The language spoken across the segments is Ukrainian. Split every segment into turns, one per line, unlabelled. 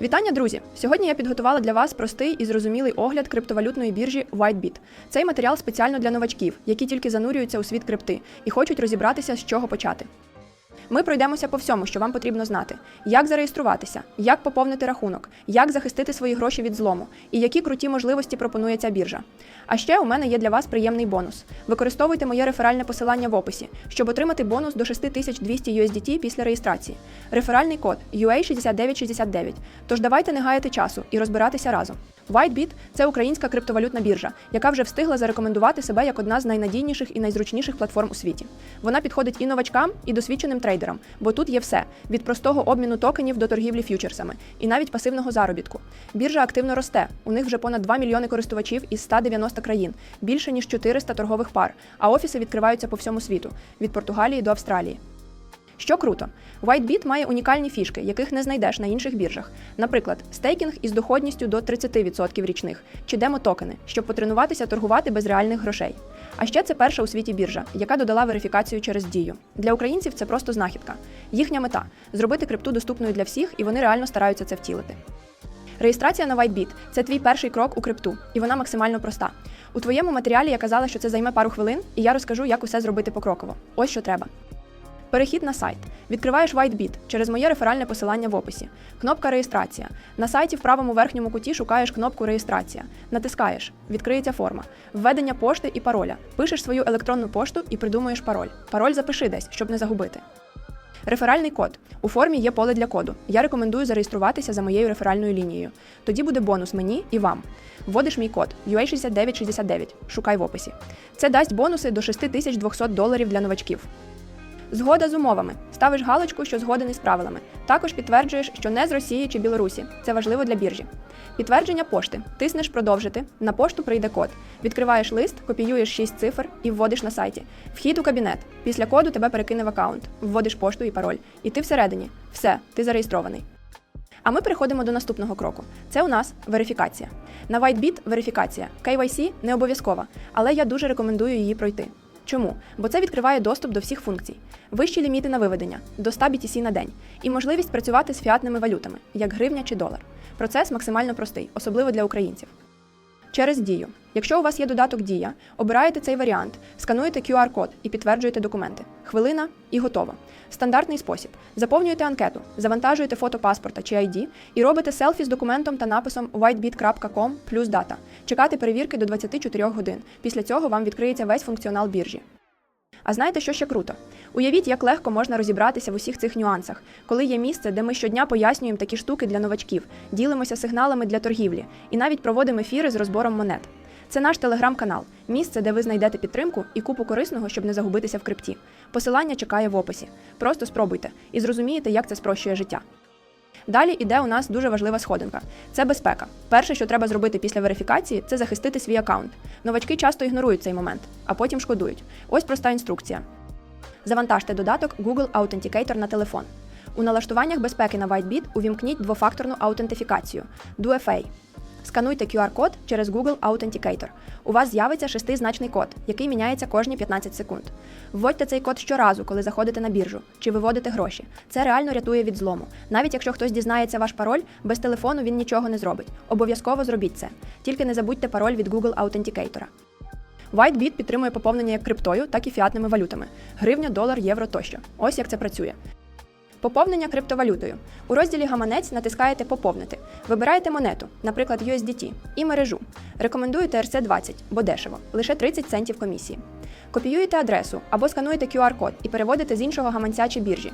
Вітання, друзі! Сьогодні я підготувала для вас простий і зрозумілий огляд криптовалютної біржі WhiteBit. Цей матеріал спеціально для новачків, які тільки занурюються у світ крипти і хочуть розібратися, з чого почати. Ми пройдемося по всьому, що вам потрібно знати: як зареєструватися, як поповнити рахунок, як захистити свої гроші від злому і які круті можливості пропонує ця біржа. А ще у мене є для вас приємний бонус. Використовуйте моє реферальне посилання в описі, щоб отримати бонус до 6200 USDT після реєстрації. Реферальний код UA6969. Тож давайте не гаяти часу і розбиратися разом. WhiteBit – це українська криптовалютна біржа, яка вже встигла зарекомендувати себе як одна з найнадійніших і найзручніших платформ у світі. Вона підходить і новачкам, і досвідченим трейдерам, бо тут є все: від простого обміну токенів до торгівлі ф'ючерсами, і навіть пасивного заробітку. Біржа активно росте. У них вже понад 2 мільйони користувачів із 190 країн, більше ніж 400 торгових пар, а офіси відкриваються по всьому світу від Португалії до Австралії. Що круто, WhiteBit має унікальні фішки, яких не знайдеш на інших біржах. Наприклад, стейкінг із доходністю до 30% річних чи демо-токени, щоб потренуватися торгувати без реальних грошей. А ще це перша у світі біржа, яка додала верифікацію через дію. Для українців це просто знахідка. Їхня мета зробити крипту доступною для всіх, і вони реально стараються це втілити. Реєстрація на WhiteBit – це твій перший крок у крипту, і вона максимально проста. У твоєму матеріалі я казала, що це займе пару хвилин, і я розкажу, як усе зробити покроково. Ось що треба. Перехід на сайт. Відкриваєш WhiteBit через моє реферальне посилання в описі. Кнопка Реєстрація. На сайті в правому верхньому куті шукаєш кнопку Реєстрація. Натискаєш. Відкриється форма. Введення пошти і пароля. Пишеш свою електронну пошту і придумуєш пароль. Пароль запиши десь, щоб не загубити. Реферальний код. У формі є поле для коду. Я рекомендую зареєструватися за моєю реферальною лінією. Тоді буде бонус мені і вам. Вводиш мій код UA6969. Шукай в описі. Це дасть бонуси до 6200 доларів для новачків. Згода з умовами. Ставиш галочку, що згоден із правилами. Також підтверджуєш, що не з Росії чи Білорусі. Це важливо для біржі. Підтвердження пошти. Тиснеш продовжити. На пошту прийде код. Відкриваєш лист, копіюєш 6 цифр і вводиш на сайті. Вхід у кабінет. Після коду тебе перекине в аккаунт. Вводиш пошту і пароль. І ти всередині. Все, ти зареєстрований. А ми переходимо до наступного кроку. Це у нас верифікація. На WhiteBit верифікація. KYC не обов'язкова, але я дуже рекомендую її пройти. Чому? Бо це відкриває доступ до всіх функцій, вищі ліміти на виведення до 100 BTC на день і можливість працювати з фіатними валютами, як гривня чи долар. Процес максимально простий, особливо для українців. Через дію. Якщо у вас є додаток Дія, обираєте цей варіант, скануєте QR-код і підтверджуєте документи. Хвилина і готово. Стандартний спосіб. Заповнюєте анкету, завантажуєте фото паспорта чи ID і робите селфі з документом та написом whitebit.com плюс дата. Чекати перевірки до 24 годин. Після цього вам відкриється весь функціонал біржі. А знаєте, що ще круто? Уявіть, як легко можна розібратися в усіх цих нюансах, коли є місце, де ми щодня пояснюємо такі штуки для новачків, ділимося сигналами для торгівлі і навіть проводимо ефіри з розбором монет. Це наш телеграм-канал, місце, де ви знайдете підтримку і купу корисного, щоб не загубитися в крипті. Посилання чекає в описі. Просто спробуйте і зрозумієте, як це спрощує життя. Далі іде у нас дуже важлива сходинка. Це безпека. Перше, що треба зробити після верифікації, це захистити свій аккаунт. Новачки часто ігнорують цей момент, а потім шкодують. Ось проста інструкція. Завантажте додаток Google Authenticator на телефон. У налаштуваннях безпеки на WhiteBit увімкніть двофакторну аутентифікацію 2FA. Скануйте QR-код через Google Authenticator. У вас з'явиться шестизначний код, який міняється кожні 15 секунд. Вводьте цей код щоразу, коли заходите на біржу чи виводите гроші. Це реально рятує від злому. Навіть якщо хтось дізнається ваш пароль, без телефону він нічого не зробить. Обов'язково зробіть це. Тільки не забудьте пароль від Google Authenticator. WhiteBit підтримує поповнення як криптою, так і фіатними валютами: гривня, долар, євро тощо. Ось як це працює. Поповнення криптовалютою. У розділі Гаманець натискаєте Поповнити. Вибираєте монету, наприклад, USDT, і мережу. Рекомендую TRC20, бо дешево, лише 30 центів комісії. Копіюєте адресу або скануєте QR-код і переводите з іншого гаманця чи біржі.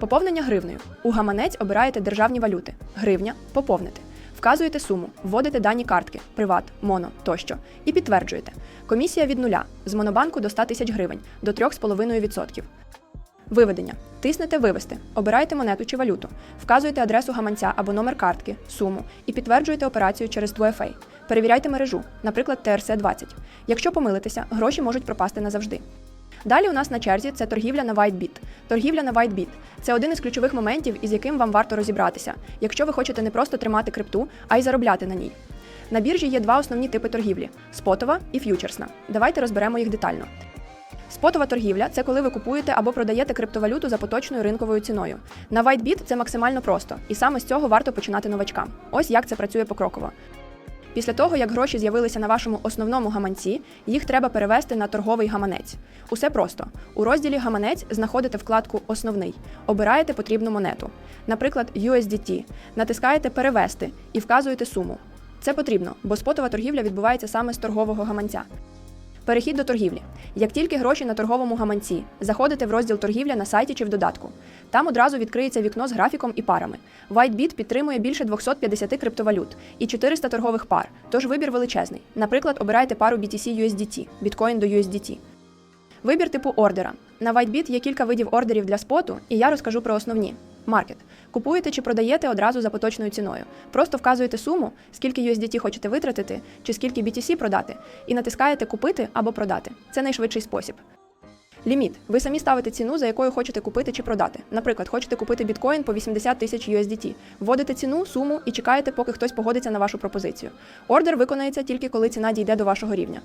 Поповнення гривнею. У гаманець обираєте державні валюти. Гривня поповнити. Вказуєте суму, вводите дані картки, приват, моно тощо і підтверджуєте. Комісія від нуля з монобанку до 100 тисяч гривень до 3,5%. Виведення. Тиснете Вивести. Обирайте монету чи валюту. Вказуєте адресу гаманця або номер картки, суму і підтверджуєте операцію через 2FA. Перевіряйте мережу, наприклад, TRC20. Якщо помилитеся, гроші можуть пропасти назавжди. Далі у нас на черзі це торгівля на WhiteBit. Торгівля на WhiteBit – це один із ключових моментів, із яким вам варто розібратися, якщо ви хочете не просто тримати крипту, а й заробляти на ній. На біржі є два основні типи торгівлі спотова і ф'ючерсна. Давайте розберемо їх детально. Спотова торгівля це коли ви купуєте або продаєте криптовалюту за поточною ринковою ціною. На WhiteBit це максимально просто, і саме з цього варто починати новачкам. Ось як це працює покроково. Після того, як гроші з'явилися на вашому основному гаманці, їх треба перевести на торговий гаманець. Усе просто. У розділі Гаманець знаходите вкладку Основний, обираєте потрібну монету, наприклад, USDT, натискаєте Перевести і вказуєте суму. Це потрібно, бо спотова торгівля відбувається саме з торгового гаманця. Перехід до торгівлі. Як тільки гроші на торговому гаманці, заходите в розділ торгівля на сайті чи в додатку. Там одразу відкриється вікно з графіком і парами. WhiteBit підтримує більше 250 криптовалют і 400 торгових пар, тож вибір величезний. Наприклад, обирайте пару BTC USDT, біткоін до USDT. Вибір типу ордера. На WhiteBit є кілька видів ордерів для споту, і я розкажу про основні. Маркет. Купуєте чи продаєте одразу за поточною ціною. Просто вказуєте суму, скільки USDT хочете витратити, чи скільки BTC продати, і натискаєте Купити або продати. Це найшвидший спосіб. Ліміт. Ви самі ставите ціну, за якою хочете купити чи продати. Наприклад, хочете купити біткоін по 80 тисяч USDT. Вводите ціну, суму і чекаєте, поки хтось погодиться на вашу пропозицію. Ордер виконається тільки коли ціна дійде до вашого рівня.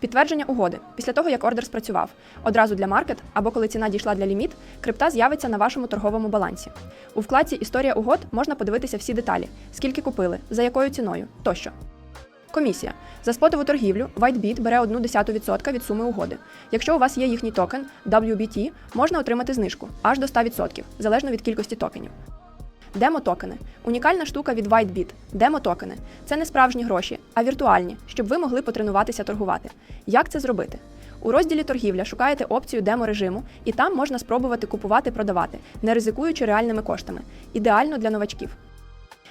Підтвердження угоди. Після того, як ордер спрацював, одразу для маркет або коли ціна дійшла для ліміт, крипта з'явиться на вашому торговому балансі. У вкладці Історія угод можна подивитися всі деталі: скільки купили, за якою ціною тощо. Комісія. За спотову торгівлю WhiteBit бере 1,1% від суми угоди. Якщо у вас є їхній токен WBT, можна отримати знижку аж до 100%, залежно від кількості токенів. Демо-токени унікальна штука від WhiteBit. Демо-токени це не справжні гроші, а віртуальні, щоб ви могли потренуватися торгувати. Як це зробити? У розділі торгівля шукаєте опцію демо-режиму, і там можна спробувати купувати-продавати, не ризикуючи реальними коштами. Ідеально для новачків.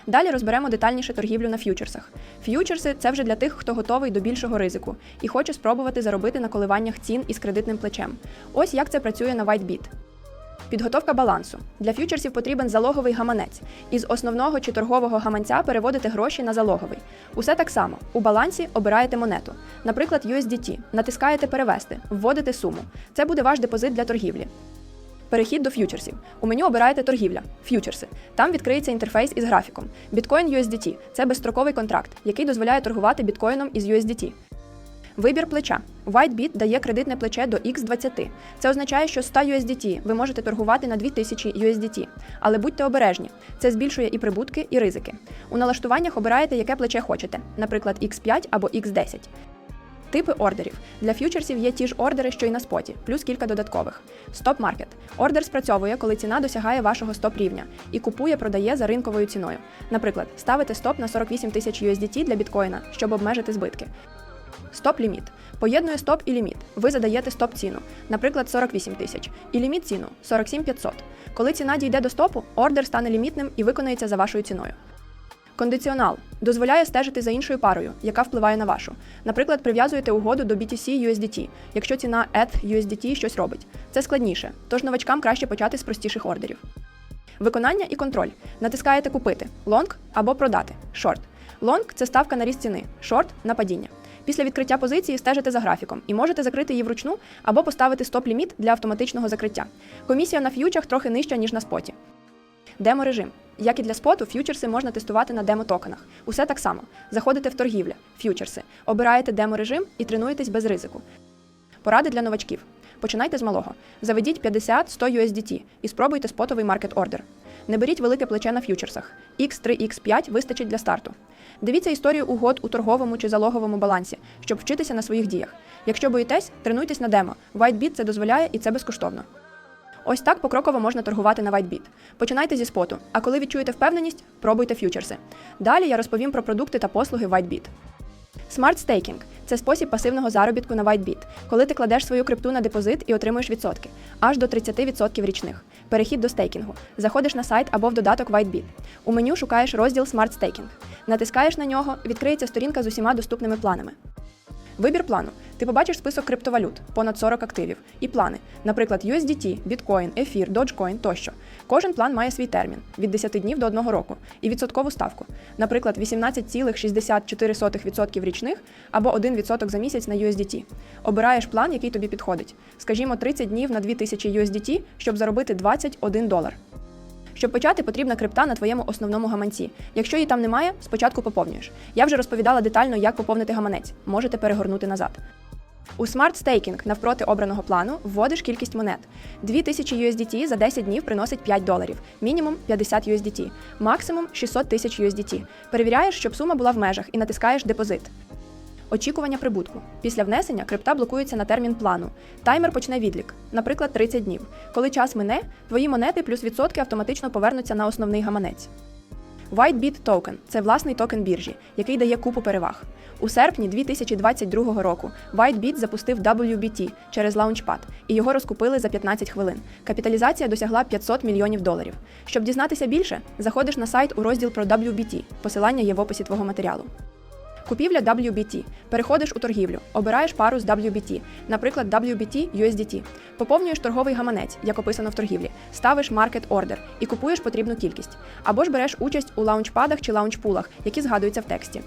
Далі розберемо детальніше торгівлю на ф'ючерсах. Ф'ючерси це вже для тих, хто готовий до більшого ризику і хоче спробувати заробити на коливаннях цін із кредитним плечем. Ось як це працює на WhiteBit. Підготовка балансу. Для ф'ючерсів потрібен залоговий гаманець. Із основного чи торгового гаманця переводите гроші на залоговий. Усе так само. У балансі обираєте монету, наприклад, USDT, натискаєте Перевести, вводите суму. Це буде ваш депозит для торгівлі. Перехід до ф'ючерсів. У меню обираєте торгівля, ф'ючерси. Там відкриється інтерфейс із графіком. Біткоін USDT це безстроковий контракт, який дозволяє торгувати біткоїном із USDT. Вибір плеча. WhiteBit дає кредитне плече до X20. Це означає, що 100 USDT ви можете торгувати на 2000 USDT. Але будьте обережні, це збільшує і прибутки, і ризики. У налаштуваннях обираєте, яке плече хочете, наприклад, X5 або X10. Типи ордерів. Для ф'ючерсів є ті ж ордери, що й на споті, плюс кілька додаткових. Стоп-маркет. Ордер спрацьовує, коли ціна досягає вашого стоп-рівня і купує, продає за ринковою ціною. Наприклад, ставите стоп на 48 тисяч USDT для біткоїна, щоб обмежити збитки. Стоп-ліміт. Поєднує стоп і ліміт. Ви задаєте стоп-ціну, наприклад, 48 тисяч, і ліміт ціну 47 500. Коли ціна дійде до стопу, ордер стане лімітним і виконається за вашою ціною. Кондиціонал дозволяє стежити за іншою парою, яка впливає на вашу. Наприклад, прив'язуєте угоду до BTC USDT, якщо ціна ETH USDT щось робить. Це складніше, тож новачкам краще почати з простіших ордерів. Виконання і контроль. Натискаєте Купити лонг або продати шорт. Лонг це ставка на ріст ціни, шорт на падіння. Після відкриття позиції стежите за графіком і можете закрити її вручну або поставити стоп-ліміт для автоматичного закриття. Комісія на ф'ючах трохи нижча, ніж на споті. Демо-режим. Як і для споту, ф'ючерси можна тестувати на демо-токенах. Усе так само. Заходите в торгівля, ф'ючерси, обираєте демо-режим і тренуєтесь без ризику. Поради для новачків. Починайте з малого. Заведіть 50-100 USDT і спробуйте спотовий маркет ордер. Не беріть велике плече на ф'ючерсах. X3, X5 вистачить для старту. Дивіться історію угод у торговому чи залоговому балансі, щоб вчитися на своїх діях. Якщо боїтесь, тренуйтесь на демо. WhiteBit це дозволяє і це безкоштовно. Ось так покроково можна торгувати на WhiteBit. Починайте зі споту, а коли відчуєте впевненість, пробуйте ф'ючерси. Далі я розповім про продукти та послуги WhiteBit. Smart Staking – це спосіб пасивного заробітку на WhiteBit, коли ти кладеш свою крипту на депозит і отримуєш відсотки, аж до 30% річних. Перехід до стейкінгу. Заходиш на сайт або в додаток WhiteBit. У меню шукаєш розділ Smart Staking. Натискаєш на нього, відкриється сторінка з усіма доступними планами. Вибір плану. Ти побачиш список криптовалют, понад 40 активів, і плани, наприклад, USDT, Bitcoin, Ефір, Dogecoin тощо. Кожен план має свій термін від 10 днів до 1 року і відсоткову ставку, наприклад, 18,64% річних або 1% за місяць на USDT. Обираєш план, який тобі підходить. Скажімо, 30 днів на 2000 USDT, щоб заробити 21 долар. Щоб почати, потрібна крипта на твоєму основному гаманці. Якщо її там немає, спочатку поповнюєш. Я вже розповідала детально, як поповнити гаманець. Можете перегорнути назад. У Smart Staking навпроти обраного плану вводиш кількість монет. 2000 USDT за 10 днів приносить 5 доларів, мінімум 50 USDT, максимум 600 тисяч USDT. Перевіряєш, щоб сума була в межах і натискаєш депозит. Очікування прибутку. Після внесення крипта блокується на термін плану. Таймер почне відлік, наприклад, 30 днів. Коли час мине, твої монети плюс відсотки автоматично повернуться на основний гаманець. WhiteBit Token – це власний токен біржі, який дає купу переваг. У серпні 2022 року WhiteBit запустив WBT через Launchpad, і його розкупили за 15 хвилин. Капіталізація досягла 500 мільйонів доларів. Щоб дізнатися більше, заходиш на сайт у розділ про WBT. Посилання є в описі твого матеріалу. Купівля WBT. Переходиш у торгівлю, обираєш пару з WBT, наприклад, WBT USDT. Поповнюєш торговий гаманець, як описано в торгівлі, ставиш Market Order і купуєш потрібну кількість. Або ж береш участь у лаунчпадах чи лаунчпулах, які згадуються в тексті.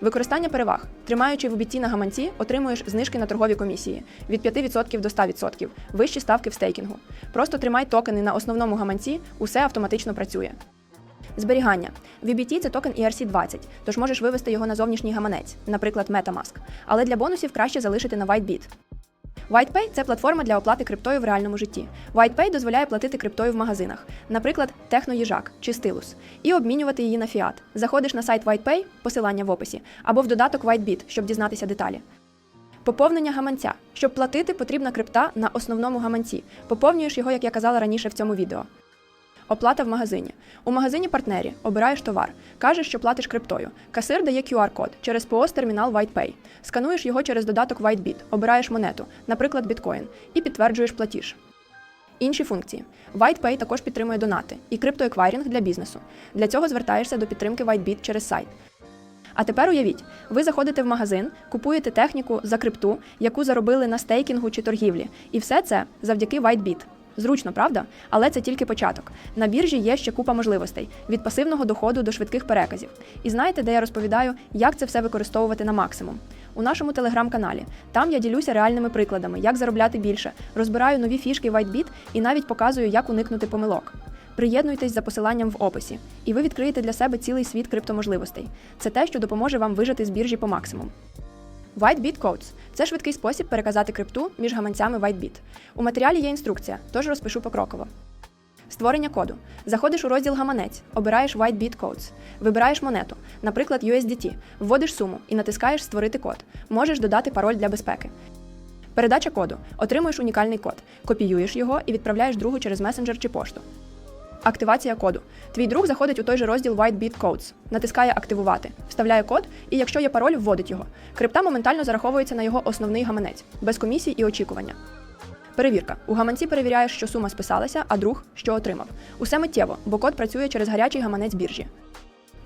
Використання переваг. Тримаючи в BT на гаманці, отримуєш знижки на торгові комісії від 5% до 100%, вищі ставки в стейкінгу. Просто тримай токени на основному гаманці, усе автоматично працює. Зберігання. VBT – це токен ERC20, тож можеш вивести його на зовнішній гаманець, наприклад, MetaMask. Але для бонусів краще залишити на WhiteBit. WhitePay – це платформа для оплати криптою в реальному житті. WhitePay дозволяє платити криптою в магазинах, наприклад, Техноїжак чи Стилус, і обмінювати її на фіат. Заходиш на сайт WhitePay, посилання в описі, або в додаток WhiteBit, щоб дізнатися деталі. Поповнення гаманця. Щоб платити, потрібна крипта на основному гаманці. Поповнюєш його, як я казала раніше в цьому відео. Оплата в магазині. У магазині партнері обираєш товар, кажеш, що платиш криптою. Касир дає QR-код через POS термінал WhitePay. Скануєш його через додаток WhiteBit, обираєш монету, наприклад, біткоін, і підтверджуєш платіж. Інші функції. WhitePay також підтримує донати і криптоеквайрінг для бізнесу. Для цього звертаєшся до підтримки WhiteBit через сайт. А тепер уявіть, ви заходите в магазин, купуєте техніку за крипту, яку заробили на стейкінгу чи торгівлі, і все це завдяки WhiteBit. Зручно, правда? Але це тільки початок. На біржі є ще купа можливостей від пасивного доходу до швидких переказів. І знаєте, де я розповідаю, як це все використовувати на максимум? У нашому телеграм-каналі. Там я ділюся реальними прикладами, як заробляти більше, розбираю нові фішки WhiteBit і навіть показую, як уникнути помилок. Приєднуйтесь за посиланням в описі, і ви відкриєте для себе цілий світ криптоможливостей. Це те, що допоможе вам вижити з біржі по максимуму. WhiteBit Codes – це швидкий спосіб переказати крипту між гаманцями WhiteBit. У матеріалі є інструкція, тож розпишу покроково. Створення коду. Заходиш у розділ гаманець, обираєш WhiteBit Codes, вибираєш монету, наприклад, USDT, вводиш суму і натискаєш Створити код. Можеш додати пароль для безпеки. Передача коду. Отримуєш унікальний код, копіюєш його і відправляєш другу через месенджер чи пошту. Активація коду. Твій друг заходить у той же розділ WhiteBit Codes, натискає Активувати, вставляє код, і якщо є пароль, вводить його. Крипта моментально зараховується на його основний гаманець, без комісій і очікування. Перевірка. У гаманці перевіряєш, що сума списалася, а друг що отримав. Усе миттєво, бо код працює через гарячий гаманець біржі.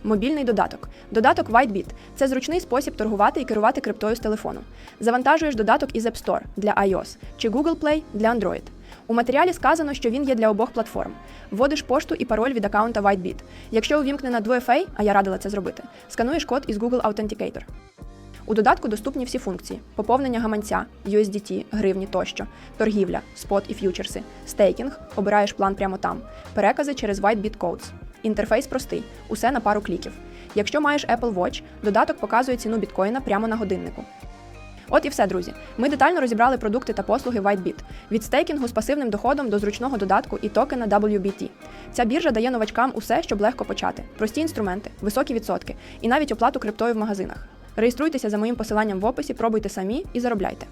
Мобільний додаток. Додаток WhiteBit – це зручний спосіб торгувати і керувати криптою з телефону. Завантажуєш додаток із App Store для iOS чи Google Play для Android. У матеріалі сказано, що він є для обох платформ. Вводиш пошту і пароль від аккаунта WhiteBit. Якщо увімкнена 2FA, а я радила це зробити, скануєш код із Google Authenticator. У додатку доступні всі функції: поповнення гаманця, USDT, гривні тощо, торгівля, спот і ф'ючерси, стейкінг, обираєш план прямо там, перекази через WhiteBit Codes. Інтерфейс простий, усе на пару кліків. Якщо маєш Apple Watch, додаток показує ціну біткоїна прямо на годиннику. От і все, друзі. Ми детально розібрали продукти та послуги WhiteBit. від стейкінгу з пасивним доходом до зручного додатку і токена WBT. Ця біржа дає новачкам усе, щоб легко почати: прості інструменти, високі відсотки і навіть оплату криптою в магазинах. Реєструйтеся за моїм посиланням в описі, пробуйте самі і заробляйте.